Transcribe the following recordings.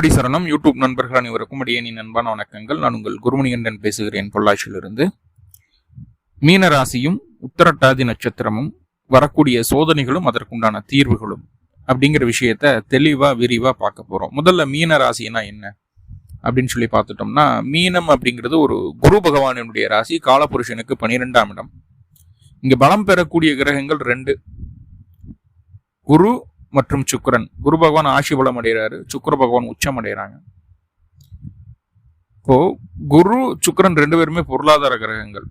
குருடி சரணம் யூடியூப் நண்பர்கள் அனைவருக்கும். அடியணி நண்பான வணக்கங்கள். நான் உங்கள் குருமணிகண்டன் பேசுகிறேன் பொள்ளாச்சியிலிருந்து. மீனராசியும் உத்தரட்டாதி நட்சத்திரமும் வரக்கூடிய சோதனைகளும் அதற்குண்டான தீர்வுகளும் அப்படிங்கிற விஷயத்த தெளிவாக விரிவாக பார்க்க போகிறோம் முதல்ல மீன ராசினா என்ன? அப்படின்னு சொல்லி பார்த்துட்டோம்னா மீனம் அப்படிங்கிறது ஒரு குரு பகவானினுடைய ராசி காலபுருஷனுக்கு பனிரெண்டாம் இடம். இங்கே பலம் பெறக்கூடிய கிரகங்கள் ரெண்டு. குரு மற்றும் சுக்கரன். குரு பகவான் ஆட்சி பலம் அடைகிறாரு. சுக்கர பகவான் உச்சம் அடைகிறாங்க. இப்போ குரு சுக்கரன் ரெண்டு பேருமே பொருளாதார கிரகங்கள்.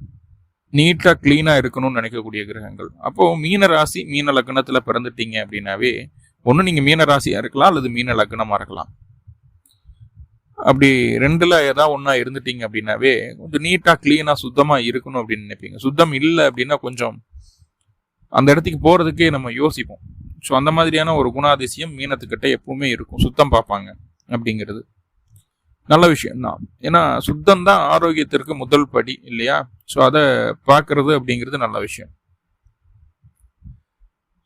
நீட்டா கிளீனா இருக்கணும்னு நினைக்கக்கூடிய கிரகங்கள். அப்போ மீன ராசி மீன லக்னத்துல பிறந்துட்டீங்க அப்படின்னாவே ஒன்று நீங்க மீன ராசியா இருக்கலாம் அல்லது மீன லக்னமா இருக்கலாம். அப்படி ரெண்டுல ஏதாவது ஒன்றா இருந்துட்டீங்க அப்படின்னாவே கொஞ்சம் நீட்டா கிளீனா சுத்தமா இருக்கணும் அப்படின்னு நினைப்பீங்க. சுத்தம் இல்லை அப்படின்னா கொஞ்சம் அந்த இடத்துக்கு போறதுக்கே நம்ம யோசிப்போம். ஸோ அந்த மாதிரியான ஒரு குணாதிசயம் மீனத்துக்கிட்ட எப்பவுமே இருக்கும். சுத்தம் பார்ப்பாங்க அப்படிங்கிறது. நல்ல விஷயம்தான் ஏன்னா சுத்தம் தான் ஆரோக்கியத்திற்கு முதல் படி இல்லையா? ஸோ அதை பார்க்கறது அப்படிங்கிறது நல்ல விஷயம்.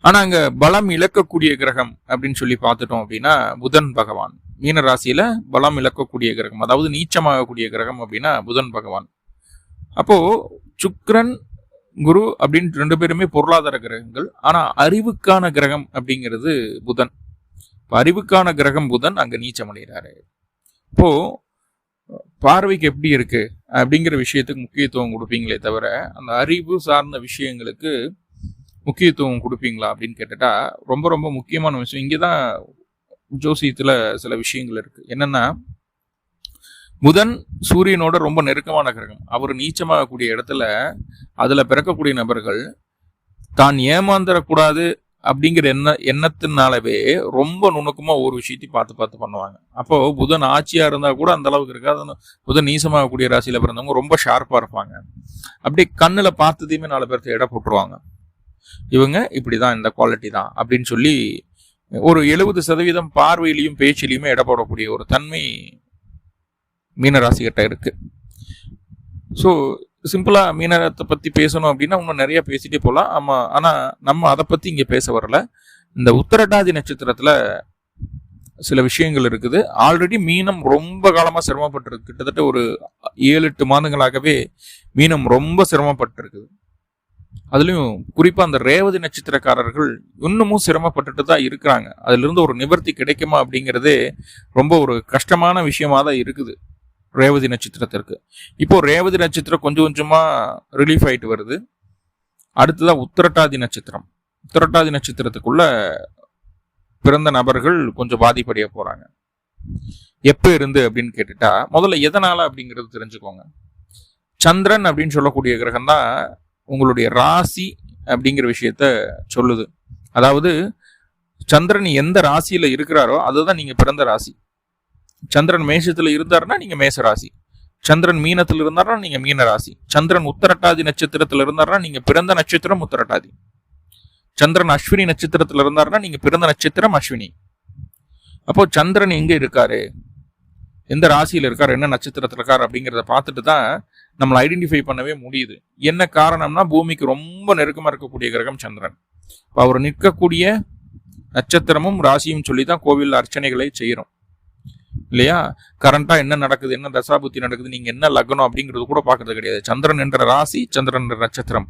ஆனால் அங்கே பலம் இழக்கக்கூடிய கிரகம் அப்படின்னு சொல்லி பார்த்துட்டோம் அப்படின்னா புதன் பகவான். மீன ராசியில் பலம் இழக்கக்கூடிய கிரகம் அதாவது நீச்சமாகக்கூடிய கிரகம் அப்படின்னா புதன் பகவான். அப்போது சுக்ரன் குரு அப்படின்னு ரெண்டு பேருமே பொருளாதார கிரகங்கள். ஆனால் அறிவுக்கான கிரகம் அப்படிங்கிறது புதன். இப்போ அறிவுக்கான கிரகம் புதன் அங்கே நீச்சம் அடைகிறாரு. இப்போ பார்வைக்கு எப்படி இருக்கு அப்படிங்கிற விஷயத்துக்கு முக்கியத்துவம் கொடுப்பீங்களே தவிர அந்த அறிவு சார்ந்த விஷயங்களுக்கு முக்கியத்துவம் கொடுப்பீங்களா அப்படின்னு கேட்டுட்டா ரொம்ப ரொம்ப முக்கியமான விஷயம். இங்கே தான் ஜோசியத்தில் சில விஷயங்கள் இருக்குது என்னென்னா புதன் சூரியனோட ரொம்ப நெருக்கமான கிரகம். அவர் நீச்சமாகக்கூடிய இடத்துல அதில் பிறக்கக்கூடிய நபர்கள் தான் ஏமாந்துடக்கூடாது அப்படிங்கிற எண்ண எண்ணத்தினாலவே ரொம்ப நுணுக்கமாக ஒரு விஷயத்தையும் பார்த்து பார்த்து பண்ணுவாங்க. அப்போ புதன் ஆட்சியாக இருந்தால் கூட அந்த அளவுக்கு இருக்காது. புதன் நீசமாகக்கூடிய ராசியில் பிறந்தவங்க ரொம்ப ஷார்ப்பாக இருப்பாங்க. அப்படி கண்ணில் பார்த்ததையுமே நாலு பேர்த்து எடை போட்டுருவாங்க. இவங்க இப்படி தான் இந்த குவாலிட்டி தான் அப்படின்னு சொல்லி ஒரு எழுபது சதவீதம் பார்வையிலையும் பேச்சிலையுமே எடை போடக்கூடிய ஒரு தன்மை மீனராசிகிட்ட இருக்கு. ஸோ சிம்பிளாக மீனத்தை பற்றி பேசணும் அப்படின்னா இன்னும் நிறைய பேசிட்டே போகலாம் ஆமாம் ஆனால் நம்ம அதை பற்றி இங்கே பேச வரல. இந்த உத்தரட்டாதி நட்சத்திரத்தில் சில விஷயங்கள் இருக்குது. ஆல்ரெடி மீனம் ரொம்ப காலமாக சிரமப்பட்டிருக்கு. கிட்டத்தட்ட ஒரு ஏழு எட்டு மாதங்களாகவே மீனம் ரொம்ப சிரமப்பட்டிருக்குது. அதுலேயும் குறிப்பாக அந்த ரேவதி நட்சத்திரக்காரர்கள் இன்னமும் சிரமப்பட்டுட்டு தான் இருக்கிறாங்க. அதிலிருந்து ஒரு நிவர்த்தி கிடைக்குமா அப்படிங்கிறதே ரொம்ப ஒரு கஷ்டமான விஷயமா தான் இருக்குது. ரேவதி நட்சத்திரத்திற்கு. இப்போ ரேவதி நட்சத்திரம் கொஞ்சம் கொஞ்சமா ரிலீஃப் ஆயிட்டு வருது. அடுத்ததான் உத்திரட்டாதி நட்சத்திரம். உத்திரட்டாதி நட்சத்திரத்துக்குள்ள பிறந்த நபர்கள் கொஞ்சம் பாதிப்படைய போறாங்க. எப்ப இருந்து அப்படின்னு கேட்டுட்டா முதல்ல எதனால அப்படிங்கிறது தெரிஞ்சுக்கோங்க. சந்திரன் அப்படின்னு சொல்லக்கூடிய கிரகம் தான் உங்களுடைய ராசி அப்படிங்கிற விஷயத்த சொல்லுது. அதாவது சந்திரன் எந்த ராசியில இருக்கிறாரோ அதுதான் நீங்க பிறந்த ராசி. சந்திரன் மேஷத்தில் இருந்தாருன்னா நீங்கள் மேச ராசி. சந்திரன் மீனத்தில் இருந்தாருன்னா நீங்கள் மீன ராசி. சந்திரன் உத்தரட்டாதி நட்சத்திரத்தில் இருந்தாருன்னா நீங்கள் பிறந்த நட்சத்திரம் உத்தரட்டாதி. சந்திரன் அஸ்வினி நட்சத்திரத்தில் இருந்தாருன்னா நீங்கள் பிறந்த நட்சத்திரம் அஸ்வினி. அப்போ சந்திரன் எங்கே இருக்காரு? எந்த ராசியில் இருக்கார்? என்ன நட்சத்திரத்தில் இருக்கார் அப்படிங்கிறத பார்த்துட்டு தான் நம்மளை ஐடென்டிஃபை பண்ணவே முடியுது. என்ன காரணம்னா பூமிக்கு ரொம்ப நெருக்கமாக இருக்கக்கூடிய கிரகம் சந்திரன். அவர் நிற்கக்கூடிய நட்சத்திரமும் ராசியும் சொல்லி தான் கோவில் அர்ச்சனைகளை செய்கிறோம் இல்லையா? கரண்டாக என்ன நடக்குது என்ன தசாபுத்தி நடக்குது நீங்கள் என்ன லக்னம் அப்படிங்கிறது கூட பார்க்கறது கிடையாது. சந்திரன் என்ற ராசி சந்திரன் என்ற நட்சத்திரம்.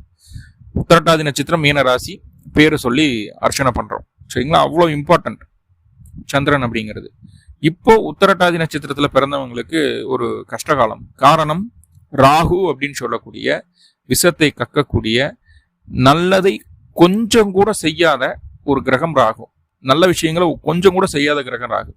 உத்தரட்டாதி நட்சத்திரம் மீன ராசி பேரை சொல்லி அர்ச்சனை பண்ணுறோம் சரிங்களா? அவ்வளோ இம்பார்ட்டண்ட் சந்திரன் அப்படிங்கிறது. இப்போ உத்தரட்டாதி நட்சத்திரத்தில் பிறந்தவங்களுக்கு ஒரு கஷ்டகாலம். காரணம் ராகு அப்படின்னு சொல்லக்கூடிய விஷத்தை கக்கக்கூடிய நல்லதை கொஞ்சம் கூட செய்யாத ஒரு கிரகம் ராகும் நல்ல விஷயங்களை கொஞ்சம் கூட செய்யாத கிரகம் ராகு.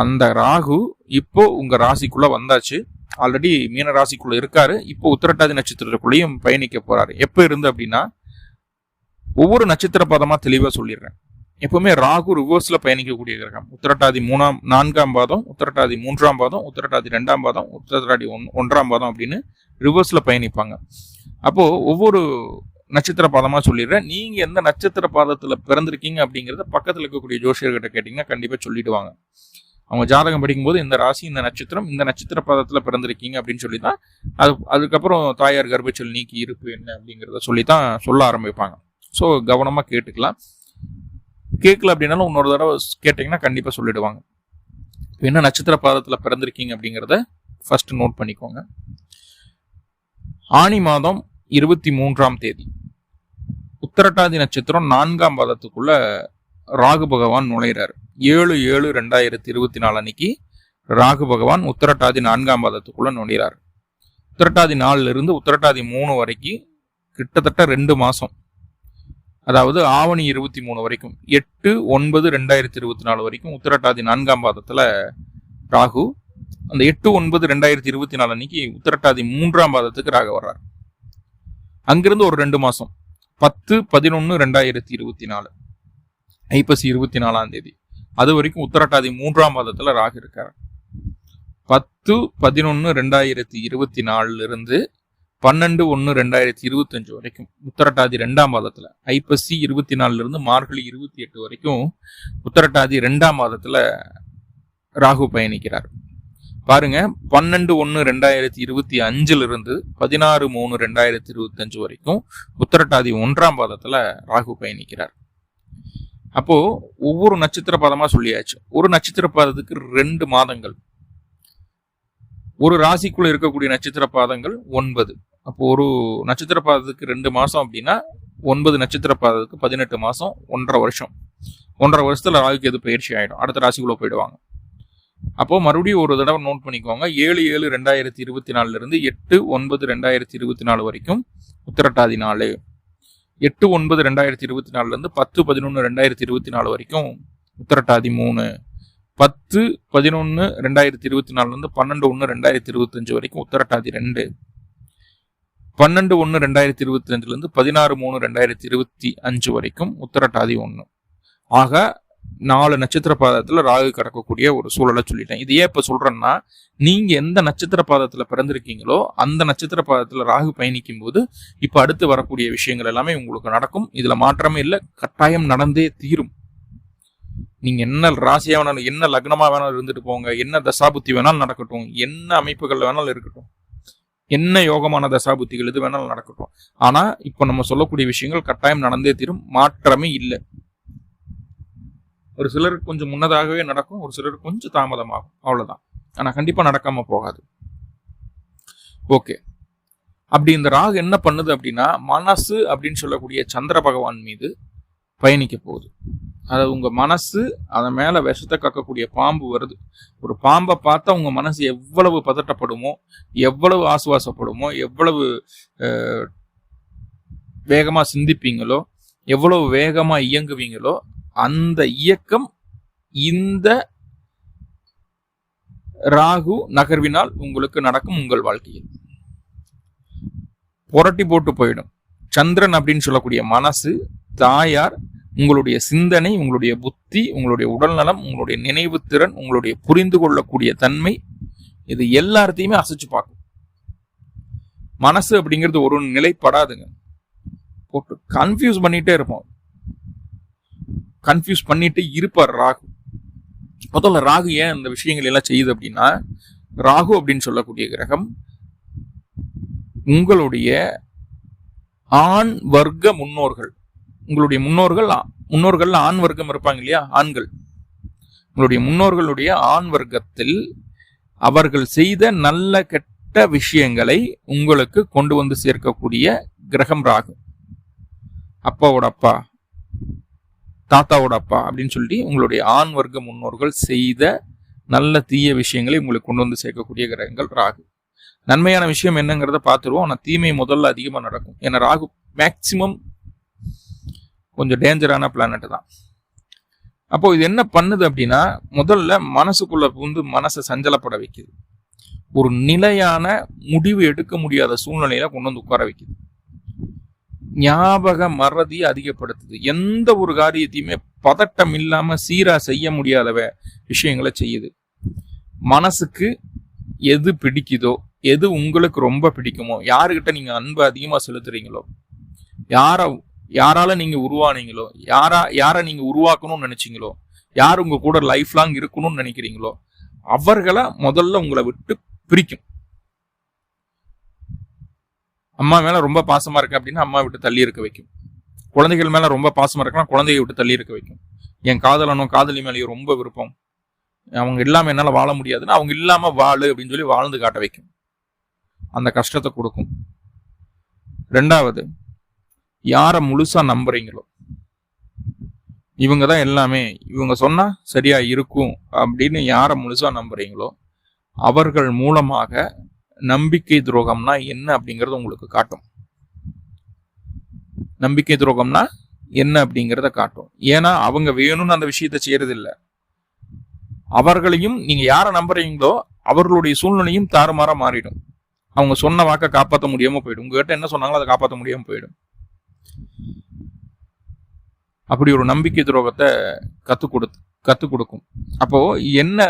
அந்த ராகு இப்போ உங்க ராசிக்குள்ள வந்தாச்சு. ஆல்ரெடி மீன ராசிக்குள்ள இருக்காரு. இப்போ உத்திரட்டாதி நட்சத்திரத்துக்குள்ளேயும் பயணிக்க போறாரு. எப்ப இருந்து அப்படின்னா ஒவ்வொரு நட்சத்திர பாதமா தெளிவா சொல்லிடுறேன். எப்பவுமே ராகு ரிவர்ஸ்ல பயணிக்கக்கூடிய கிரகம். உத்திரட்டாதி மூணாம் நான்காம் பாதம் உத்திரட்டாதி மூன்றாம் பாதம் உத்திரட்டாதி ரெண்டாம் பாதம் உத்திரட்டாதி ஒன் ஒன்றாம் பாதம் அப்படின்னு ரிவர்ஸ்ல பயணிப்பாங்க. அப்போ ஒவ்வொரு நட்சத்திர பாதமாக சொல்லிடுறேன். நீங்கள் எந்த நட்சத்திர பாதத்தில் பிறந்திருக்கீங்க அப்படிங்கிறத பக்கத்தில் இருக்கக்கூடிய ஜோஷியர்கிட்ட கேட்டிங்கன்னா கண்டிப்பாக சொல்லிடுவாங்க. அவங்க ஜாதகம் படிக்கும்போது இந்த ராசி இந்த நட்சத்திரம் இந்த நட்சத்திர பதத்தில் பிறந்திருக்கீங்க அப்படின்னு சொல்லி தான் அது அதுக்கப்புறம் தாயார் கர்ப்பச்சல் நீக்கி இருப்பு என்ன அப்படிங்கிறத சொல்லி தான் சொல்ல ஆரம்பிப்பாங்க. ஸோ கவனமாக கேட்டுக்கலாம். கேட்கல அப்படின்னாலும் இன்னொரு தடவை கேட்டிங்கன்னா கண்டிப்பாக சொல்லிடுவாங்க. என்ன நட்சத்திர பாதத்தில் பிறந்திருக்கீங்க அப்படிங்கிறத ஃபர்ஸ்ட் நோட் பண்ணிக்கோங்க. ஆனி மாதம் இருபத்தி மூன்றாம் தேதி. உத்தரட்டாதி நட்சத்திரம் நான்காம் பாதத்துக்குள்ள ராகு பகவான் நுழைகிறார் ஏழு ஏழு ரெண்டாயிரத்தி இருபத்தி நாலு அன்னைக்கு ராகு பகவான் உத்தரட்டாதி நான்காம் பாதத்துக்குள்ள நுழைகிறார் உத்தரட்டாதி நாலுலேருந்து உத்தரட்டாதி மூணு வரைக்கும் கிட்டத்தட்ட ரெண்டு மாதம் அதாவது ஆவணி இருபத்தி மூணு வரைக்கும். எட்டு ஒன்பது ரெண்டாயிரத்தி இருபத்தி நாலு வரைக்கும் உத்தரட்டாதி நான்காம் பாதத்தில் ராகு. அந்த எட்டு ஒன்பது ரெண்டாயிரத்தி இருபத்தி நாலு அன்னைக்கு உத்தரட்டாதி மூன்றாம் பாதத்துக்கு ராக வர்றார். அங்கிருந்து ஒரு ரெண்டு மாதம் பத்து பதினொன்று ரெண்டாயிரத்தி இருபத்தி நாலு. ஐப்பசி இருபத்தி நாலாம் தேதி. அது வரைக்கும் உத்தரட்டாதி மூன்றாம் மாதத்தில் ராகு இருக்கார். பத்து பதினொன்னு ரெண்டாயிரத்தி இருபத்தி நாலுல இருந்து பன்னெண்டு ஒன்று ரெண்டாயிரத்தி இருபத்தஞ்சு வரைக்கும் உத்தரட்டாதி ரெண்டாம் மாதத்துல ஐப்பசி இருபத்தி நாலுல இருந்து மார்கழி இருபத்தி எட்டு வரைக்கும் உத்தரட்டாதி ரெண்டாம் மாதத்துல ராகு பயணிக்கிறார். பாருங்க பன்னெண்டு ஒன்று ரெண்டாயிரத்தி இருபத்தி அஞ்சுல இருந்து பதினாறு மூணு ரெண்டாயிரத்தி இருபத்தஞ்சு வரைக்கும் உத்தரட்டாதி ஒன்றாம் பாதத்துல ராகு பயணிக்கிறார். அப்போ ஒவ்வொரு நட்சத்திர பாதமாக சொல்லியாச்சு. ஒரு நட்சத்திர பாதத்துக்கு ரெண்டு மாதங்கள். ஒரு ராசிக்குள்ள இருக்கக்கூடிய நட்சத்திர பாதங்கள் ஒன்பது. அப்போ ஒரு நட்சத்திர பாதத்துக்கு ரெண்டு மாசம் அப்படின்னா ஒன்பது நட்சத்திர பாதத்துக்கு பதினெட்டு மாசம் ஒன்றரை வருஷம். ஒன்றரை வருஷத்துல ராகுக்கு எது பயிற்சி ஆயிடும். அடுத்த ராசிக்குள்ள போயிடுவாங்க. அப்போ மறுபடியும் ஒரு தடவை நோட் பண்ணிக்கோங்க. ஏழு ஏழு ரெண்டாயிரத்தி இருபத்தி நாலுல இருந்து எட்டு ஒன்பது ரெண்டாயிரத்தி இருபத்தி நாலு வரைக்கும் உத்திரட்டாதி நாள். எட்டு ஒன்பது ரெண்டாயிரத்தி இருபத்தி நாலுலேருந்து பத்து பதினொன்று ரெண்டாயிரத்தி இருபத்தி நாலு வரைக்கும் உத்தரட்டாதி மூணு. பத்து பதினொன்று ரெண்டாயிரத்தி இருபத்தி நாலுலேருந்து பன்னெண்டு ஒன்று ரெண்டாயிரத்தி இருபத்தஞ்சு வரைக்கும் உத்தரட்டாதி ரெண்டு. பன்னெண்டு ஒன்று ரெண்டாயிரத்தி இருபத்தி அஞ்சுலேருந்து பதினாறு மூணு ரெண்டாயிரத்தி இருபத்தி அஞ்சு வரைக்கும் உத்தரட்டாதி ஒன்று ஆக நாலு நட்சத்திர பாதத்தில் ராகு கடக்கக்கூடிய ஒரு சூழலை சொல்லிட்டேன். இது ஏன் இப்போ சொல்றேன்னா நீங்க எந்த நட்சத்திர பாதத்தில் பிறந்திருக்கீங்களோ அந்த நட்சத்திர பாதத்தில் ராகு பயணிக்கும் போது இப்போ அடுத்து வரக்கூடிய விஷயங்கள் எல்லாமே உங்களுக்கு நடக்கும். இதில் மாற்றமே இல்லை கட்டாயம் நடந்தே தீரும். நீங்க என்ன ராசியாக வேணாலும் என்ன லக்னமாக வேணாலும் இருந்துட்டு போங்க என்ன தசாபுத்தி வேணாலும் நடக்கட்டும் என்ன அமைப்புகள் வேணாலும் இருக்கட்டும் என்ன யோகமான தசாபுத்திகள் எது வேணாலும் நடக்கட்டும். ஆனால் இப்போ நம்ம சொல்லக்கூடிய விஷயங்கள் கட்டாயம் நடந்தே தீரும் மாற்றமே இல்லை. ஒரு சிலருக்கு கொஞ்சம் முன்னதாகவே நடக்கும் ஒரு சிலருக்கு கொஞ்சம் தாமதமாகும். அவ்வளோதான் ஆனால் கண்டிப்பாக நடக்காமல் போகாது. ஓகே. அப்படி இந்த ராகு என்ன பண்ணுது அப்படின்னா மனசு அப்படின்னு சொல்லக்கூடிய சந்திர பகவான் மீது பயணிக்க போகுது. அதாவது உங்கள் மனசு அதன் மேலே விஷத்தை கக்கக்கூடிய பாம்பு வருது. ஒரு பாம்பை பார்த்தா உங்கள் மனசு எவ்வளவு பதட்டப்படுமோ எவ்வளவு ஆசுவாசப்படுமோ எவ்வளவு வேகமாக சிந்திப்பீங்களோ எவ்வளவு வேகமாக இயங்குவீங்களோ அந்த இயக்கம் இந்த ராகு நகர்வினால் உங்களுக்கு நடக்கும் உங்கள் வாழ்க்கையில். புரட்டி போட்டு போயிடும். சந்திரன் அப்படின்னு சொல்லக்கூடிய மனசு தாயார் உங்களுடைய சிந்தனை உங்களுடைய புத்தி உங்களுடைய உடல்நலம் உங்களுடைய நினைவு திறன் உங்களுடைய புரிந்து கொள்ளக்கூடிய தன்மை இது எல்லாத்தையுமே அசைச்சு பார்க்கும். மனசு அப்படிங்கிறது ஒரு நிலைப்படாதுங்க. போட்டு கன்ஃபியூஸ் பண்ணிட்டே இருப்போம். கன்ஃபியூஸ் பண்ணிட்டு இருப்பார் ராகு. முதல்ல ராகு ஏன் இந்த விஷயங்கள் எல்லாம் செய்யுது அப்படின்னா ராகு அப்படின்னு சொல்லக்கூடிய கிரகம் உங்களுடைய ஆண் வர்க்க முன்னோர்கள். உங்களுடைய முன்னோர்கள் முன்னோர்கள் ஆண் வர்க்கம் இருப்பாங்க இல்லையா? ஆண்கள். உங்களுடைய முன்னோர்களுடைய ஆண் வர்க்கத்தில் அவர்கள் செய்த நல்ல கெட்ட விஷயங்களை உங்களுக்கு கொண்டு வந்து சேர்க்கக்கூடிய கிரகம் ராகு. அப்பாவோட அப்பா. தாத்தாவோட அப்பா அப்படின்னு சொல்லி உங்களுடைய ஆண் வர்க்க முன்னோர்கள் செய்த நல்ல தீய விஷயங்களை உங்களுக்கு கொண்டு வந்து சேர்க்கக்கூடிய கிரகங்கள் ராகு. நன்மையான விஷயம் என்னங்கிறத பார்த்துருவோம். ஆனால் தீமை முதல்ல அதிகமாக நடக்கும். ஏன்னா ராகு மேக்சிமம் கொஞ்சம் டேஞ்சரான பிளானட் தான். அப்போ இது என்ன பண்ணுது அப்படின்னா முதல்ல மனசுக்குள்ள வந்து மனசை சஞ்சலப்பட வைக்குது. ஒரு நிலையான முடிவு எடுக்க முடியாத சூழ்நிலையில கொண்டு வந்து உட்கார வைக்குது. ஞாபக மறதியை அதிகப்படுத்துது. எந்த ஒரு காரியத்தையுமே பதட்டம் இல்லாமல் சீராக செய்ய முடியாத விஷயங்களை செய்யுது. மனசுக்கு எது பிடிக்குதோ எது உங்களுக்கு ரொம்ப பிடிக்குமோ யாருக்கிட்ட நீங்கள் அன்பு அதிகமாக செலுத்துறீங்களோ யாரை யாரால நீங்கள் உருவானீங்களோ யாரா யாரை நீங்கள் உருவாக்கணும்னு நினச்சிங்களோ யார் உங்கள் கூட லைஃப் லாங் இருக்கணும்னு நினைக்கிறீங்களோ அவர்களை முதல்ல உங்களை விட்டு பிரிக்கும். அம்மா மேலே ரொம்ப பாசமாக இருக்கு அப்படின்னா அம்மா விட்டு தள்ளி இருக்க வைக்கும். குழந்தைகள் மேலே ரொம்ப பாசமாக இருக்குன்னா குழந்தைய விட்டு தள்ளி இருக்க வைக்கும். என் காதலனும் காதலி மேலேயும் ரொம்ப விருப்பம். அவங்க இல்லாமல் என்னால் வாழ முடியாதுன்னா அவங்க இல்லாமல் வாழு அப்படின்னு சொல்லி வாழ்ந்து காட்ட வைக்கும். அந்த கஷ்டத்தை கொடுக்கும். ரெண்டாவது யாரை முழுசாக நம்புறீங்களோ? இவங்க தான் எல்லாமே. இவங்க சொன்னால் சரியாக இருக்கும் அப்படின்னு யாரை முழுசாக நம்புறீங்களோ அவர்கள் மூலமாக நம்பிக்கை துரோகம்னா என்ன அப்படிங்கிறது உங்களுக்கு காட்டும். நம்பிக்கை துரோகம்னா என்ன அப்படிங்கிறத காட்டும். ஏன்னா அவங்க வேணும்னு அந்த விஷயத்த செய்யறது அவர்களையும் நீங்க யாரை நம்புறீங்களோ அவர்களுடைய சூழ்நிலையும் தாறுமாற மாறிடும். அவங்க சொன்ன வாக்கை காப்பாற்ற முடியாம போயிடும். உங்ககிட்ட என்ன சொன்னாங்களோ அதை காப்பாற்ற முடியாம போயிடும். அப்படி ஒரு நம்பிக்கை துரோகத்தை கத்து கொடு கத்து கொடுக்கும். அப்போ என்ன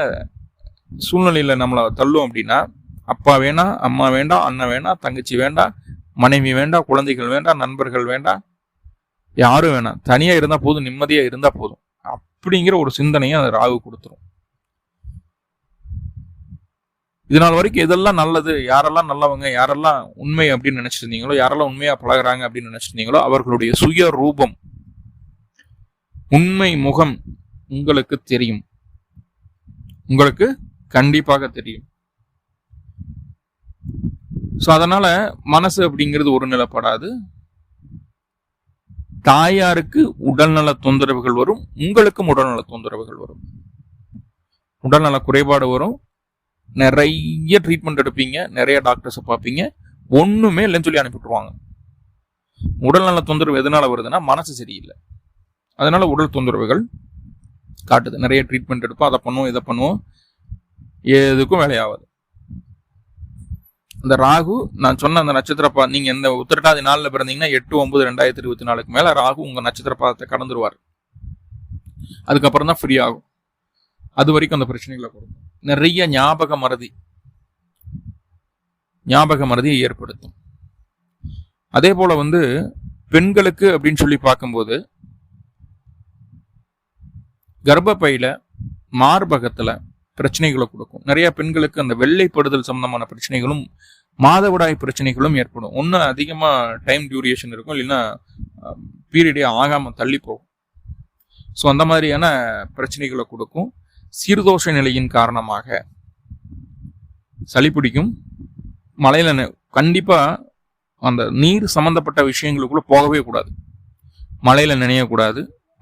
சூழ்நிலையில நம்மளை தள்ளும் அப்படின்னா அப்பா வேணாம் அம்மா வேண்டாம் அண்ணன் வேண்டாம் தங்கச்சி வேண்டாம் மனைவி வேண்டாம் குழந்தைகள் வேண்டாம் நண்பர்கள் வேண்டாம் யாரும் வேணாம். தனியாக இருந்தால் போதும் நிம்மதியாக இருந்தால் போதும். அப்படிங்கிற ஒரு சிந்தனையை அந்த ராகு கொடுத்துரும். இதனால் வரைக்கும் எதெல்லாம் நல்லது யாரெல்லாம் நல்லவங்க யாரெல்லாம் உண்மை அப்படின்னு நினைச்சிருந்தீங்களோ யாரெல்லாம் உண்மையா பழகுறாங்க அப்படின்னு நினைச்சிருந்தீங்களோ அவர்களுடைய சுய ரூபம் உண்மை முகம் உங்களுக்கு தெரியும். உங்களுக்கு கண்டிப்பாக தெரியும். ஸோ அதனால் மனசு அப்படிங்கிறது ஒரு நிலப்படாது தாயாருக்கு உடல்நல தொந்தரவுகள் வரும் உங்களுக்கும் உடல்நல தொந்தரவுகள் வரும். உடல்நல குறைபாடு வரும். நிறைய ட்ரீட்மெண்ட் எடுப்பீங்க நிறைய டாக்டர்ஸை பார்ப்பீங்க ஒன்றுமே இல்லைன்னு சொல்லி அனுப்பிவிட்ருவாங்க உடல்நல தொந்தரவு எதனால் வருதுன்னா மனசு சரியில்லை. அதனால் உடல் தொந்தரவுகள் காட்டுது. நிறைய ட்ரீட்மெண்ட் எடுப்போம் அதை பண்ணுவோம் இதை பண்ணுவோம். எதுக்கும் வேலையாகாது. இந்த ராகு நான் சொன்ன அந்த நட்சத்திர பா நீங்க இந்த உத்திரட்டாதி நாளில் பிறந்தீங்கன்னா எட்டு ஒன்பது ரெண்டாயிரத்தி இருபத்தி நாலுக்கு மேல ராகு உங்க நட்சத்திர பாதத்தை கடந்துருவார். அதுக்கப்புறம் தான் ஃப்ரீ ஆகும். அது வரைக்கும் அந்த பிரச்சனைகளை கொடுக்கும். நிறைய ஞாபக மறதி. ஞாபக மறதியை ஏற்படுத்தும். அதே போல வந்து பெண்களுக்கு அப்படின்னு சொல்லி பார்க்கும்போது கர்ப்பப்பையில மார்பகத்துல பிரச்சனைகளை கொடுக்கும். நிறைய பெண்களுக்கு அந்த வெள்ளைப்படுதல் சம்பந்தமான பிரச்சனைகளும் மாதவிடாய் பிரச்சனைகளும் ஏற்படும். ஒன்று அதிகமாக டைம் டியூரியேஷன் இருக்கும் இல்லைன்னா பீரியடே ஆகாமல் தள்ளி போகும். ஸோ அந்த மாதிரியான பிரச்சனைகளை கொடுக்கும். சீர்தோஷ நிலையின் காரணமாக சளி பிடிக்கும். மழையில கண்டிப்பாக அந்த நீர் சம்மந்தப்பட்ட விஷயங்களுக்குள்ள போகவே கூடாது. மழையில் நினையக்கூடாது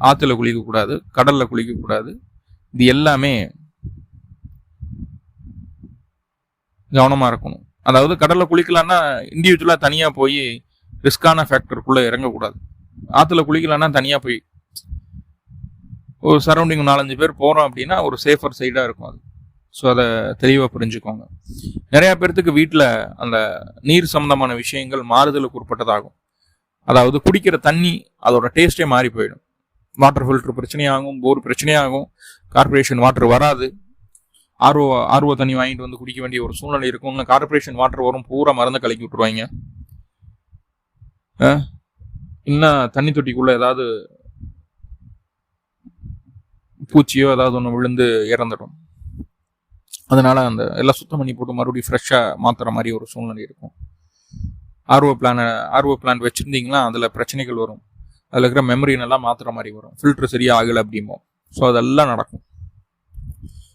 ஆற்றுல குளிக்கக்கூடாது கடலில் குளிக்கக்கூடாது. இது எல்லாமே கவனமாக இருக்கணும். அதாவது கடலில் குளிக்கலான்னா இண்டிவிஜுவலாக தனியாக போய் ரிஸ்கான ஃபேக்டருக்குள்ளே இறங்கக்கூடாது. ஆற்றுல குளிக்கலான்னா தனியாக போய் ஒரு சரௌண்டிங் நாலஞ்சு பேர் போகிறோம் அப்படின்னா ஒரு சேஃபர் சைடாக இருக்கும் அது. ஸோ அதை தெளிவாக புரிஞ்சுக்கோங்க. நிறையா பேர்த்துக்கு வீட்டில் அந்த நீர் சம்மந்தமான விஷயங்கள் மாறுதலுக்கு உட்பட்டதாகும். அதாவது குடிக்கிற தண்ணி அதோட டேஸ்ட்டே மாறி போயிடும். வாட்டர் ஃபில்டர் பிரச்சனையாகும் போர் பிரச்சனையாகும். கார்பரேஷன் வாட்டர் வராது. ஆர்வ ஆர்வ தண்ணி வாங்கிட்டு வந்து குடிக்க வேண்டிய ஒரு சூழ்நிலை இருக்கும். இல்லை கார்பரேஷன் வாட்டர் வரும் பூரா மருந்து கலக்கி விட்டுருவாங்க. இன்னும் தண்ணி தொட்டிக்குள்ள ஏதாவது பூச்சியோ ஏதாவது ஒன்று விழுந்து இறந்துடும். அதனால அந்த எல்லாம் சுத்தம் பண்ணி போட்டு மறுபடியும் ஃப்ரெஷ்ஷாக மாற்றுற மாதிரி ஒரு சூழ்நிலை இருக்கும். ஆர்வ பிளானை ஆர்வ பிளான் வச்சுருந்தீங்கன்னா அதில் பிரச்சனைகள் வரும். அதில் இருக்கிற மெமரினெல்லாம் மாற்றுற மாதிரி வரும். ஃபில்ட்ரு சரியாக ஆகலை அப்படிமோ ஸோ அதெல்லாம் நடக்கும்.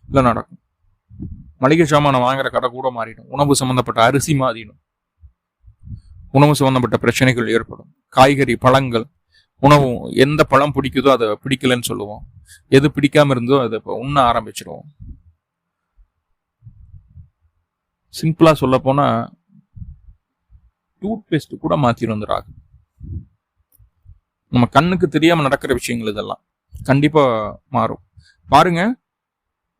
எல்லாம் நடக்கும். மளிகை சாமானை வாங்குற கடை கூட மாறிடும். உணவு சம்மந்தப்பட்ட அரிசி மாறிடும். உணவு சம்மந்தப்பட்ட பிரச்சனைகள் ஏற்படும். காய்கறி பழங்கள் உணவு எந்த பழம் பிடிக்குதோ அதை பிடிக்கலன்னு சொல்லுவோம். எது பிடிக்காம இருந்தோ அதை இப்போ உண்ண ஆரம்பிச்சிடுவோம் சிம்பிளாக சொல்ல போனால் டூத்பேஸ்ட் கூட மாத்திரும் இந்த ராகு. நம்ம கண்ணுக்கு தெரியாமல் நடக்கிற விஷயங்கள் இதெல்லாம். கண்டிப்பாக மாறும். பாருங்கள்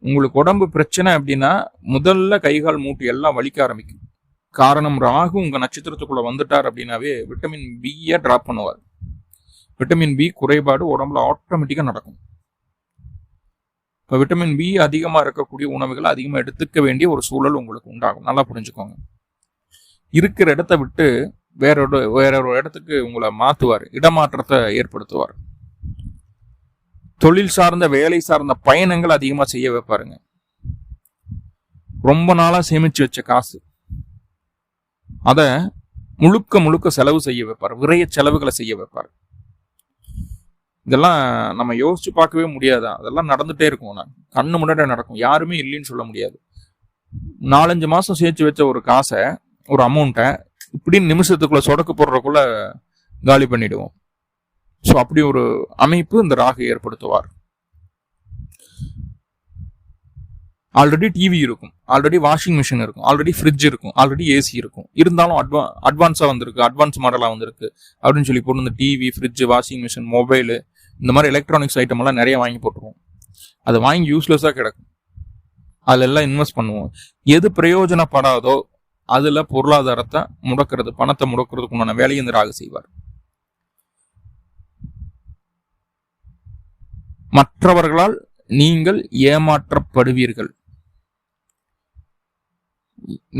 உங்களுக்கு உடம்பு பிரச்சனை அப்படின்னா முதல்ல கைகால் மூட்டு எல்லாம் வலிக்க ஆரம்பிக்கும். காரணம் ராகு உங்க நட்சத்திரத்துக்குள்ள வந்துட்டார் அப்படின்னாவே விட்டமின் பியை டிராப் பண்ணுவார். விட்டமின் பி குறைபாடு உடம்புல ஆட்டோமேட்டிக்காக நடக்கும். இப்போ விட்டமின் பி அதிகமாக இருக்கக்கூடிய உணவுகளை அதிகமாக எடுத்துக்க வேண்டிய ஒரு சூழல் உங்களுக்கு உண்டாகும். நல்லா புரிஞ்சுக்கோங்க. இருக்கிற இடத்த விட்டு வேற ஒரு வேற ஒரு இடத்துக்கு உங்களை மாற்றுவார் இடமாற்றத்தை ஏற்படுத்துவார். தொழில் சார்ந்த வேலை சார்ந்த பயணங்கள் அதிகமாக செய்ய வைப்பாருங்க. ரொம்ப நாளாக சேமித்து வச்ச காசு. அதை முழுக்க முழுக்க செலவு செய்ய வைப்பார். விரைய செலவுகளை செய்ய வைப்பார். இதெல்லாம் நம்ம யோசிச்சு பார்க்கவே முடியாதா? அதெல்லாம் நடந்துகிட்டே இருக்கும். நான் கண்ணு முன்னாடி நடக்கும். யாருமே இல்லைன்னு சொல்ல முடியாது. நாலஞ்சு மாதம் சேர்த்து வச்ச ஒரு காசை ஒரு அமௌண்ட்டை இப்படின்னு நிமிஷத்துக்குள்ளே சொடக்கு போடுறக்குள்ள காலி பண்ணிடுவோம். ஸோ அப்படி ஒரு அமைப்பு இந்த ராகு ஏற்படுத்துவார். ஆல்ரெடி டிவி இருக்கும். ஆல்ரெடி வாஷிங் மிஷின் இருக்கும். ஆல்ரெடி ஃப்ரிட்ஜ் இருக்கும். ஆல்ரெடி ஏசி இருக்கும். இருந்தாலும் அட்வா அட்வான்ஸாக வந்திருக்கு. அட்வான்ஸ் மாடலாக வந்திருக்கு. அப்படின்னு சொல்லி போட்டு இந்த TV fridge washing machine mobile இந்த மாதிரி எலக்ட்ரானிக்ஸ் ஐட்டம் எல்லாம் நிறைய வாங்கி போட்டுருவோம். அதை வாங்கி யூஸ்லெஸ்ஸாக கிடக்கும். அதிலெல்லாம் இன்வெஸ்ட் பண்ணுவோம். எது பிரயோஜனப்படாதோ அதில் பொருளாதாரத்தை முடக்கிறது பணத்தை முடக்கிறதுக்கு உண்டான வேலையை இந்த ராகு செய்வார். மற்றவர்களால் நீங்கள் ஏமாற்றப்படுவீர்கள்.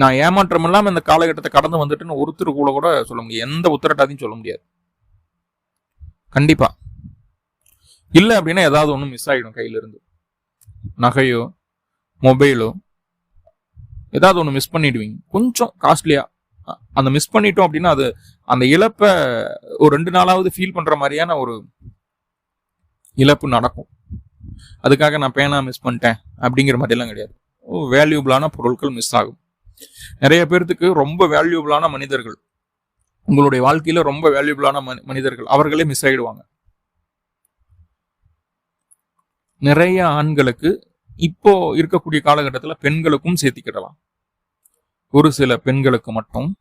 நான் ஏமாற்றம் இல்லாமல் இந்த காலகட்டத்தை கடந்து வந்துட்டுன்னு ஒருத்தர் கூட கூட சொல்ல முடியாது. எந்த உத்தரட்டாதையும் சொல்ல முடியாது. கண்டிப்பா. இல்லை அப்படின்னா ஏதாவது ஒன்று மிஸ் ஆகிடும் கையிலிருந்து. நகையோ மொபைலோ ஏதாவது ஒன்று மிஸ் பண்ணிடுவீங்க. கொஞ்சம் காஸ்ட்லியாக அந்த மிஸ் பண்ணிட்டோம் அப்படின்னா அது அந்த இழப்பை ஒரு ரெண்டு நாளாவது ஃபீல் பண்ணுற மாதிரியான ஒரு இழப்பு நடக்கும். அதுக்காக நான் பேனா மிஸ் பண்ணிட்டேன். அப்படிங்கிற மாதிரிலாம் கிடையாது. வேல்யூபிளான பொருட்கள் மிஸ் ஆகும். நிறைய பேர்த்துக்கு ரொம்ப வேல்யூபிளான மனிதர்கள் உங்களுடைய வாழ்க்கையில ரொம்ப வேல்யூபிளான மனிதர்கள் அவர்களே மிஸ் ஆகிடுவாங்க நிறைய ஆண்களுக்கு இப்போ இருக்கக்கூடிய காலகட்டத்தில் பெண்களுக்கும் சேர்த்திக்கிடலாம். ஒரு சில பெண்களுக்கு மட்டும்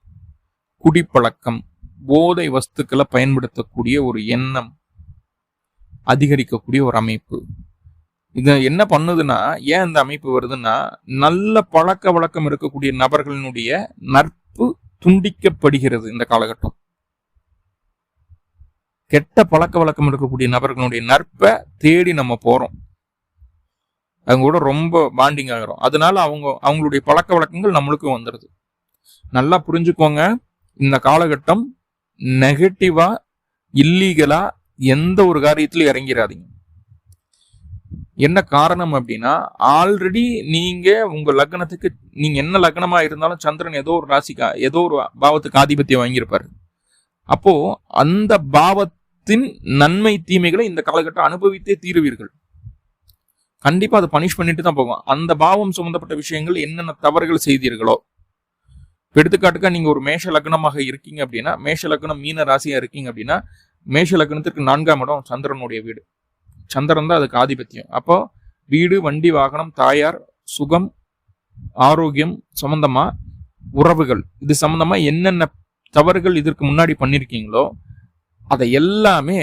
குடிப்பழக்கம் போதை வஸ்துக்களை பயன்படுத்தக்கூடிய ஒரு எண்ணம் அதிகரிக்கக்கூடிய ஒரு அமைப்பு. இது என்ன பண்ணுதுன்னா ஏன் இந்த அமைப்பு வருதுன்னா நல்ல பழக்க வழக்கம் இருக்கக்கூடிய நபர்களினுடைய நட்பு துண்டிக்கப்படுகிறது இந்த காலகட்டம். கெட்ட பழக்க வழக்கம் இருக்கக்கூடிய நபர்களுடைய நட்பை தேடி நம்ம போறோம். அவங்க கூட ரொம்ப பாண்டிங் ஆகிறோம். அதனால அவங்க அவங்களுடைய பழக்க வழக்கங்கள் நம்மளுக்கும் வந்துடுது நல்லா புரிஞ்சுக்கோங்க இந்த காலகட்டம் நெகட்டிவா இல்லீகலா எந்த ஒரு காரியத்திலும் இறங்கிடாதீங்க என்ன காரணம் அப்படின்னா ஆல்ரெடி நீங்க உங்க லக்னத்துக்கு நீங்க என்ன லக்னமா இருந்தாலும் சந்திரன் ஏதோ ஒரு ராசிக்கா ஏதோ ஒரு பாவத்துக்கு ஆதிபத்தியம் வாங்கியிருப்பாரு. அப்போ அந்த பாவத்தின் நன்மை தீமைகளை இந்த காலகட்டம் அனுபவித்தே தீருவீர்கள். கண்டிப்பா அதை பனிஷ் பண்ணிட்டு தான் போகும் அந்த பாவம் சம்பந்தப்பட்ட விஷயங்கள் என்னென்ன தவறுகள் செய்தீர்களோ எடுத்துக்காட்டுக்கா நீங்க ஒரு மேஷ லக்னமாக இருக்கீங்க அப்படின்னா மேஷ லக்னம் மீன ராசியா இருக்கீங்க அப்படின்னா மேஷ லக்னத்திற்கு நான்காம் இடம் சந்திரனுடைய வீடு. சந்திரன் தான் அதுக்கு ஆதிபத்தியம். அப்போ வீடு வண்டி வாகனம் தாயார் சுகம் ஆரோக்கியம் சம்பந்தமா உறவுகள். இது சம்பந்தமா என்னென்ன தவறுகள் இதற்கு முன்னாடி பண்ணியிருக்கீங்களோ அதை எல்லாமே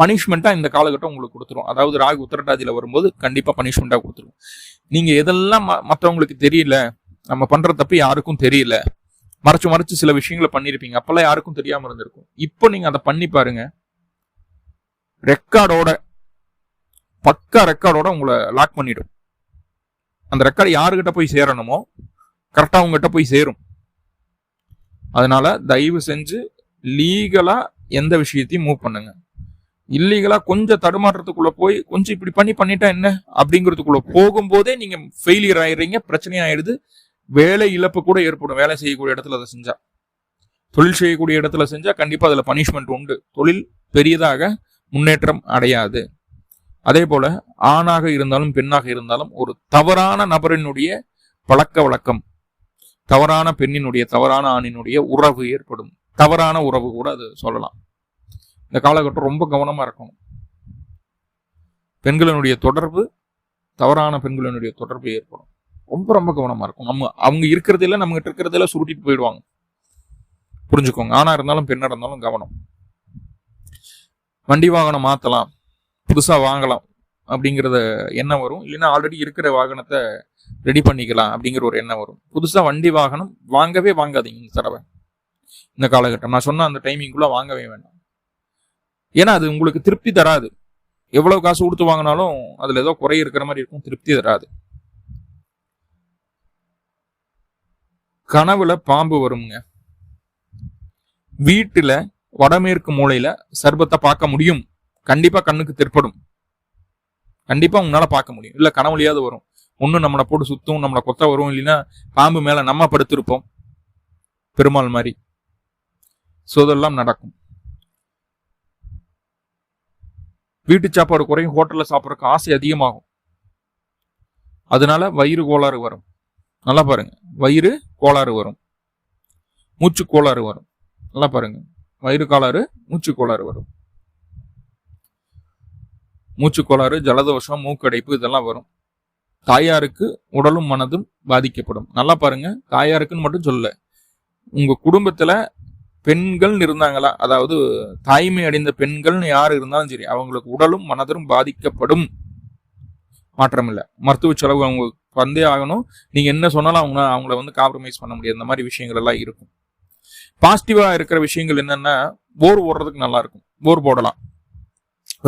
பனிஷ்மெண்ட்டாக இந்த காலகட்டம் உங்களுக்கு கொடுத்துரும். அதாவது ராகு உத்தரட்டாதியில் வரும்போது கண்டிப்பாக பனிஷ்மெண்ட்டாக கொடுத்துரும். நீங்கள் எதெல்லாம் மற்றவங்களுக்கு தெரியல நம்ம பண்ணுற தப்பு யாருக்கும் தெரியல மறைச்சு மறைச்சு சில விஷயங்களை பண்ணிருப்பீங்க அப்பெல்லாம் யாருக்கும் தெரியாம இருந்திருக்கும். இப்போ நீங்க அதை பண்ணி பாருங்க. ரெக்கார்டோட பக்கா ரெக்கார்டோட உங்களை லாக் பண்ணிடும். அந்த ரெக்கார்டு யாருக்கிட்ட போய் சேரணுமோ கரெக்டாக அவங்ககிட்ட போய் சேரும். அதனால தயவு செஞ்சு லீகலா எந்த விஷயத்தையும் மூவ் பண்ணுங்க. இல்லீகலா கொஞ்சம் தடுமாற்றத்துக்குள்ள போய் கொஞ்சம் இப்படி பண்ணி பண்ணிட்டா என்ன? அப்படிங்கிறதுக்குள்ள போகும்போதே நீங்க ஃபெயிலியர் ஆயிடுறீங்க பிரச்சனை ஆயிடுது. வேலை இழப்பு கூட ஏற்படும். வேலை செய்யக்கூடிய இடத்துல அதை செஞ்சா. தொழில் செய்யக்கூடிய இடத்துல செஞ்சா கண்டிப்பா அதுல பனிஷ்மெண்ட் உண்டு. தொழில் பெரியதாக முன்னேற்றம் அடையாது. அதே போல ஆணாக இருந்தாலும் பெண்ணாக இருந்தாலும் ஒரு தவறான நபரினுடைய பழக்க வழக்கம் தவறான பெண்ணினுடைய தவறான ஆணினுடைய உறவு ஏற்படும். தவறான உறவு கூட அது சொல்லலாம். இந்த காலகட்டம் ரொம்ப கவனமா இருக்கணும். பெண்களினுடைய தொடர்பு தவறான பெண்களினுடைய தொடர்பு ஏற்படும். ரொம்ப ரொம்ப கவனமா இருக்கும். நம்ம அவங்க இருக்கிறதில்ல நம்ம கிட்ட இருக்கிறதில்ல சுருட்டிட்டு போயிடுவாங்க. புரிஞ்சுக்கோங்க. ஆனா இருந்தாலும் பெண்ணா இருந்தாலும் கவனம். வண்டி வாகனம் மாற்றலாம் புதுசாக வாங்கலாம். அப்படிங்கிறத எண்ணம் வரும். இல்லைன்னா ஆல்ரெடி இருக்கிற வாகனத்தை ரெடி பண்ணிக்கலாம் அப்படிங்கிற ஒரு எண்ணம் வரும். புதுசாக வண்டி வாகனம் வாங்கவே வாங்காதீங்க இந்த தடவை. இந்த காலகட்டம். நான் சொன்ன அந்த டைமிங்குள்ள வாங்கவே வேண்டாம். ஏன்னா அது உங்களுக்கு திருப்தி தராது. எவ்வளவு காசு கொடுத்து வாங்கினாலும் அதுல ஏதோ குறை இருக்கிற மாதிரி இருக்கும். திருப்தி தராது. கனவுல பாம்பு வருங்க வீட்டுல வடமேற்கு மூலையில சர்பத்தை பார்க்க முடியும். கண்டிப்பா கண்ணுக்கு தெற்படும். கண்டிப்பா உங்களால பார்க்க முடியும். இல்ல கனவுலையாவது வரும். ஒன்னும் நம்மளை போட்டு சுத்தும் நம்மளை கொத்த வரும் இல்லைன்னா பாம்பு மேல நம்ம படுத்திருப்போம். பெருமாள் மாதிரி. ஸோ இதெல்லாம் நடக்கும். வீட்டு சாப்பாடு குறையும் ஹோட்டல்ல சாப்பிட்றதுக்கு ஆசை அதிகமாகும். அதனால வயிறு கோளாறு வரும். நல்லா பாருங்க. வயிறு கோளாறு வரும். மூச்சு கோளாறு வரும். நல்லா பாருங்க. வயிறு கோளாறு மூச்சு கோளாறு வரும். மூச்சு கோளாறு ஜலதோஷம் மூக்கடைப்பு இதெல்லாம் வரும். தாயாருக்கு உடலும் மனதும் பாதிக்கப்படும். நல்லா பாருங்க. தாயாருக்குன்னு மட்டும் சொல்லல. உங்க குடும்பத்துல பெண்கள் இருந்தாங்களா? அதாவது தாய்மை அடைந்த பெண்கள்னு யார் இருந்தாலும் சரி அவங்களுக்கு உடலும் மனதும் பாதிக்கப்படும். மாற்றம் இல்லை மருத்துவ செலவு அவங்க வந்தே ஆகணும். நீங்கள் என்ன சொன்னாலும் அவங்க அவங்கள வந்து காம்ப்ரமைஸ் பண்ண முடியாது. இந்த மாதிரி விஷயங்கள் எல்லாம் இருக்கும். பாசிட்டிவாக இருக்கிற விஷயங்கள் என்னென்னா போர் ஓடுறதுக்கு நல்லா இருக்கும். போர் போடலாம்.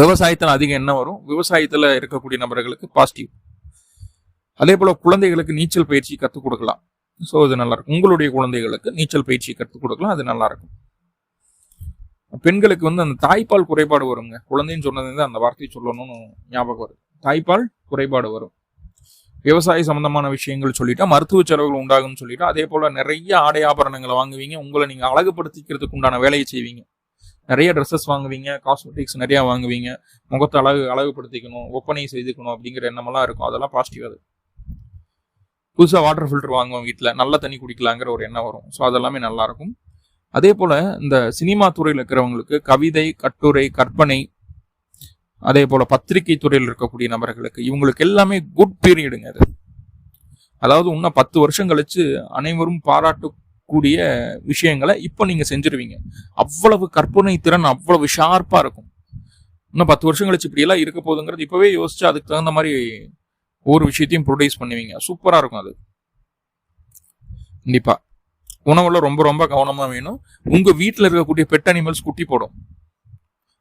விவசாயத்தில் அதிகம் என்ன வரும். விவசாயத்தில் இருக்கக்கூடிய நபர்களுக்கு பாசிட்டிவ் அதே போல் குழந்தைகளுக்கு நீச்சல் பயிற்சி கற்றுக் கொடுக்கலாம். ஸோ அது நல்லாயிருக்கும் உங்களுடைய குழந்தைகளுக்கு நீச்சல் பயிற்சி கற்றுக் கொடுக்கலாம். அது நல்லாயிருக்கும் பெண்களுக்கு வந்து அந்த தாய்ப்பால் குறைபாடு வருங்க. குழந்தைன்னு சொன்னது அந்த வார்த்தையை சொல்லணும்னு ஞாபகம் வரும் தாய்ப்பால் குறைபாடு வரும். விவசாய சம்பந்தமான விஷயங்கள் சொல்லிட்டா மருத்துவ செலவுகள் உண்டாகும்னு சொல்லிட்டா அதே போல நிறைய ஆடை ஆபரணங்களை வாங்குவீங்க உங்களை நீங்க அழகுபடுத்திக்கிறதுக்கு உண்டான வேலையை செய்வீங்க. நிறைய ட்ரெஸ்ஸஸ் வாங்குவீங்க காஸ்மெட்டிக்ஸ் நிறைய வாங்குவீங்க முகத்தை அழகு அழகுபடுத்திக்கணும் ஒப்பனை செய்துக்கணும் அப்படிங்கிற எண்ணமெல்லாம் இருக்கும். அதெல்லாம் பாசிட்டிவ் அது. புதுசாக வாட்டர் ஃபில்டர் வாங்குவோம் வீட்டில் நல்ல தண்ணி குடிக்கலாங்கிற ஒரு எண்ணம் வரும். ஸோ அதெல்லாமே நல்லாயிருக்கும் அதே போல் இந்த சினிமா துறையில் இருக்கிறவங்களுக்கு கவிதை கட்டுரை கற்பனை அதே போல் பத்திரிகை துறையில் இருக்கக்கூடிய நபர்களுக்கு இவங்களுக்கு எல்லாமே குட் பீரியடுங்க அது. அதாவது இன்னும் பத்து வருஷம் கழிச்சு அனைவரும் பாராட்டக்கூடிய விஷயங்களை இப்போ நீங்கள் செஞ்சிருவீங்க. அவ்வளவு கற்பனை திறன் அவ்வளவு ஷார்ப்பாக இருக்கும். இன்னும் பத்து வருஷம் கழிச்சு இப்படியெல்லாம் இருக்க போதுங்கிறது இப்போவே யோசிச்சு அதுக்கு தகுந்த மாதிரி ஒவ்வொரு விஷயத்தையும் ப்ரொடியூஸ் பண்ணுவீங்க. சூப்பராக இருக்கும் அது. கண்டிப்பாக உணவில் ரொம்ப ரொம்ப கவனமாக வேணும். உங்கள் வீட்டில் இருக்கக்கூடிய பெட் அனிமல்ஸ் குட்டி போடும்.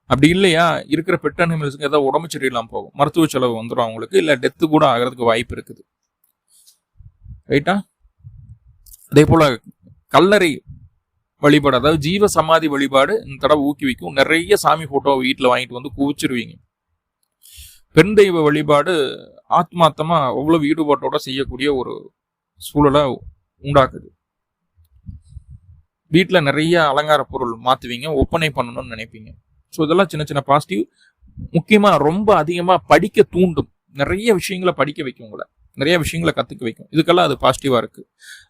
அப்படி இல்லையா? இருக்கிற பெட் அனிமல்ஸுக்கு ஏதாவது உடம்பு சரியில்லாமல் போகும். மருத்துவ செலவு வந்துடும் அவங்களுக்கு. இல்லை டெத்து கூட ஆகிறதுக்கு வாய்ப்பு இருக்குது. ரைட்டா அதே போல் கல்லறை வழிபாடு அதாவது ஜீவ சமாதி வழிபாடு இந்த தடவை ஊக்குவிக்கும். நிறைய சாமி ஃபோட்டோவை வீட்டில் வாங்கிட்டு வந்து குவிச்சிருவீங்க. பெண் தெய்வ வழிபாடு ஆத்மாத்தமாக அவ்வளவு ஈடுபாட்டோட செய்யக்கூடிய ஒரு சூழலை உண்டாக்குது. வீட்டில் நிறைய அலங்கார பொருள் மாற்றுவீங்க ஒப்பனை பண்ணணும்னு நினைப்பீங்க. ஸோ இதெல்லாம் சின்ன சின்ன பாசிட்டிவ் முக்கியமாக ரொம்ப அதிகமாக படிக்க தூண்டும். நிறைய விஷயங்களை படிக்க வைக்கும் உங்களை. நிறைய விஷயங்களை கற்றுக்க வைக்கும். இதுக்கெல்லாம் அது பாசிட்டிவாக இருக்குது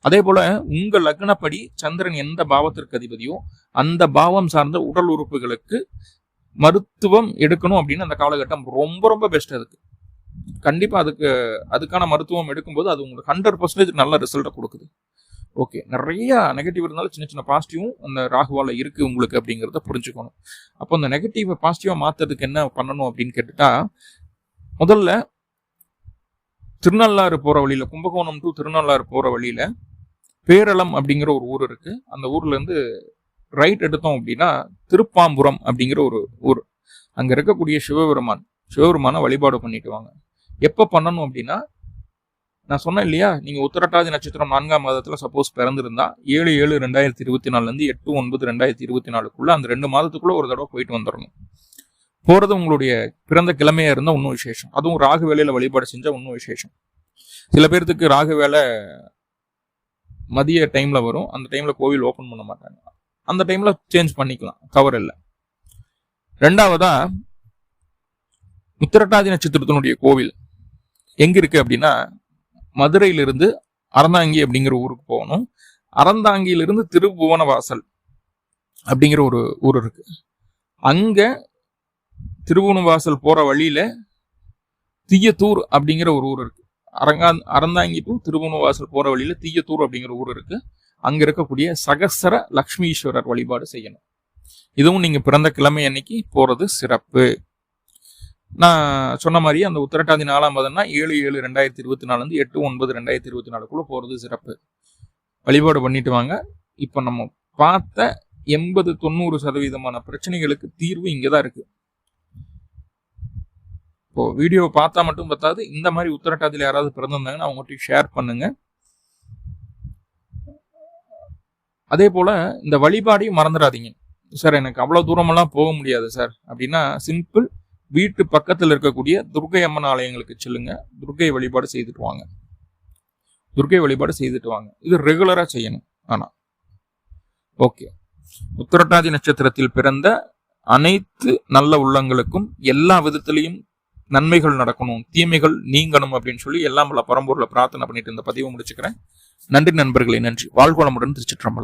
அதே போல் உங்கள் லக்னப்படி சந்திரன் எந்த பாவத்திற்கு அதிபதியோ அந்த பாவம் சார்ந்த உடல் உறுப்புகளுக்கு மருத்துவம் எடுக்கணும் அப்படின்னு அந்த காலகட்டம் ரொம்ப ரொம்ப பெஸ்ட்டாக அதுக்கு கண்டிப்பாக அதுக்கு அதுக்கான மருத்துவம் எடுக்கும்போது அது உங்களுக்கு ஹண்ட்ரட் பர்சன்டேஜ் நல்ல ரிசல்ட்டை கொடுக்குது. ஓகே நிறைய நெகட்டிவ் இருந்தாலும் சின்ன சின்ன பாசிட்டிவும் அந்த ராகுவால இருக்கு உங்களுக்கு அப்படிங்கிறத புரிஞ்சுக்கணும். அப்போ அந்த நெகட்டிவை பாசிட்டிவா மாத்துறதுக்கு என்ன பண்ணணும் அப்படின்னு கேட்டுட்டா முதல்ல திருநள்ளாறு போற வழியில கும்பகோணம் டு திருநள்ளாறு போற வழியில பேரளம் அப்படிங்கிற ஒரு ஊர் இருக்கு. அந்த ஊர்ல இருந்து ரைட் எடுத்தோம் அப்படின்னா திருப்பாம்புரம் அப்படிங்கிற ஒரு ஊர். அங்க இருக்கக்கூடிய சிவபெருமான் சிவபெருமான வழிபாடு பண்ணிட்டு வாங்க. எப்ப பண்ணணும் அப்படின்னா நான் சொன்னேன் இல்லையா? நீங்க உத்தரட்டாதி நட்சத்திரம் நான்காம் மாதத்தில் சப்போஸ் பிறந்திருந்தா ஏழு ஏழு ரெண்டாயிரத்தி இருபத்தி நாலுலேருந்து எட்டு ஒன்பது ரெண்டாயிரத்தி இருபத்தி நாலுக்குள்ளே அந்த ரெண்டு மாதத்துக்குள்ளே ஒரு தடவை போயிட்டு வந்துடணும் போகிறது உங்களுடைய பிறந்த கிழமையாக இருந்தால் இன்னும் விசேஷம். அதுவும் ராகு வேலையில் வழிபாடு செஞ்சால் இன்னும் விசேஷம். சில பேர்த்துக்கு ராகு வேலை மதிய டைமில் வரும். அந்த டைமில் கோவில் ஓப்பன் பண்ண மாட்டாங்க. அந்த டைமில் சேஞ்ச் பண்ணிக்கலாம். தவறு இல்லை. ரெண்டாவதாக உத்திரட்டாதி நட்சத்திரத்தினுடைய கோவில் எங்கே இருக்குது அப்படின்னா மதுரையிலிருந்து அறந்தாங்கி அப்படிங்கிற ஊருக்கு போகணும். அறந்தாங்கியிலிருந்து திருபுவனவாசல் அப்படிங்கிற ஒரு ஊர் இருக்கு. அங்க திருபுவனவாசல் போற வழியில தீயத்தூர் அப்படிங்கிற ஒரு ஊர் இருக்கு. அரங்கா அறந்தாங்கி டு திருபுவனவாசல் போற வழியில தீயத்தூர் அப்படிங்கிற ஊர் இருக்கு. அங்க இருக்கக்கூடிய சகசர லக்ஷ்மீஸ்வரர் வழிபாடு செய்யணும். இதுவும் நீங்க பிறந்த கிழமை அன்னைக்கு போறது சிறப்பு. நான் சொன்ன மாதிரி அந்த உத்தரட்டாதி நாலாம் பதம்னா ஏழு ஏழு ரெண்டாயிரத்தி இருபத்தி நாலுலேருந்து எட்டு ஒன்பது ரெண்டாயிரத்தி இருபத்தி நாலுக்குள்ளே போகிறது சிறப்பு. வழிபாடு பண்ணிட்டு வாங்க. இப்போ நம்ம பார்த்த எண்பது தொண்ணூறு சதவீதமான பிரச்சனைகளுக்கு தீர்வு இங்கே தான் இருக்குது இப்போ வீடியோ பார்த்தா மட்டும் பார்த்தாது இந்த மாதிரி உத்தரட்டாதியில் யாராவது பிறந்திருந்தாங்கன்னா அவங்ககிட்ட ஷேர் பண்ணுங்க. அதே போல் இந்த வழிபாடையும் மறந்துடாதீங்க. சார் எனக்கு அவ்வளோ தூரமெல்லாம் போக முடியாது சார். அப்படின்னா சிம்பிள் வீட்டு பக்கத்தில் இருக்கக்கூடிய துர்கை அம்மன் ஆலயங்களுக்கு செல்லுங்க. துர்கை வழிபாடு செய்துட்டு வாங்க. துர்கை வழிபாடு செய்துட்டு வாங்க. இது ரெகுலராக செய்யணும் ஆனால் ஓகே உத்திரட்டாதி நட்சத்திரத்தில் பிறந்த அனைத்து நல்ல உள்ளங்களுக்கும் எல்லா விதத்திலையும் நன்மைகள் நடக்கணும் தீமைகள் நீங்கணும் அப்படின்னு சொல்லி எல்லாம் பல பரம்பூரில் பிரார்த்தனை பண்ணிட்டு இந்த பதிவை முடிச்சுக்கிறேன். நன்றி நண்பர்களே நன்றி. வாழ்வளமுடன் திருச்சிற்றம்பலம்.